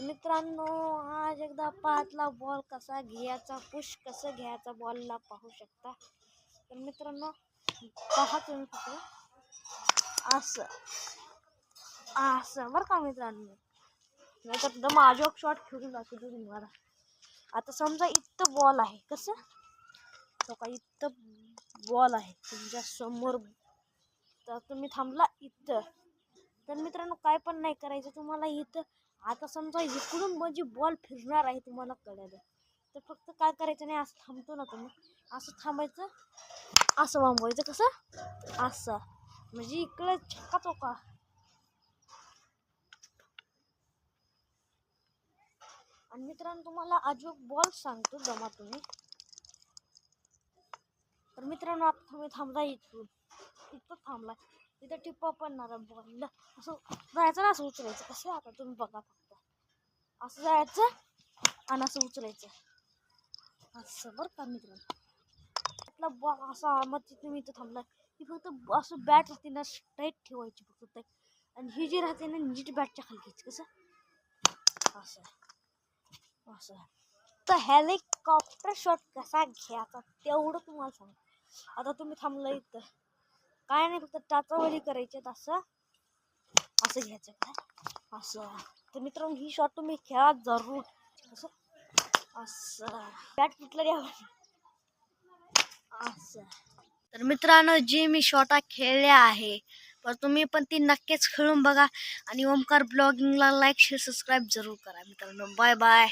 तर मित्रांनो आज एकदा पाचला बॉल कसा घ्यायचा पुश कसं घ्यायचा बॉलला पाहू शकता. तर मित्रांनो पहा तुम्ही फक्त असं. असं बरं का मित्रांनो? नाही तर एकदम माझ्या शॉट खेळून दाखवतो तुम्हाला. आता समजा इथं बॉल आहे कसं? तो का इथं बॉल आहे तुमच्यासमोर. तर तुम्ही थांबला इथं. तर मित्रांनो काय पण नाही करायचं तुम्हाला इथं आता समजा इकडून म्हणजे बॉल फिरणार आहे तुम्हाला कळलं. तर फक्त काय करायचं नाही असं थांबतो ना तुम्ही. असं थांबायचं असं वांबवायचं कसं? असं. म्हणजे इकडं छक्का चौका आणि मित्रांनो तुम्हाला अजून बॉल सांगतो जमा तुम्ही. तर मित्रांनो आता तुम्ही थांबता इथून. इथं थांबला. तिथं टिप्पा पडणार बॉल. असं जायचं ना असं उचलायचं. कसं आता तुम्ही बघा फक्त. असं जायचं आणि असं उचलायचं. असं बरं का मित्रांनो? आपला बॉल असा मग तिथे तुम्ही इथं थांबला ती फक्त असं बॅट राहते ना स्ट्रेट ठेवायची फक्त ते. आणि ही जी राहते ना नीट बॅटच्या खाली घ्यायची. कसं? असं. असं. तर हेलिकॉप्टर शॉट कसा घ्यायचा तेवढं तुम्हाला सांग. आता तुम्ही थांबलं इथं. काय नाही फक्त टाचावरी करायच्यात असं. असं घ्यायचं काय? असं. तर मित्रांनो ही शॉट तुम्ही खेळा जरूर. असं. असं. बॅट कुठलं द्यावं असं. तर मित्रांनो जे मी शॉटा खेळल्या आहे पण तुम्ही पण ती नक्कीच खेळून बघा. आणि ओमकार ब्लॉगिंगला लाईक शेअर सबस्क्राईब जरूर करा मित्रांनो. Bye bye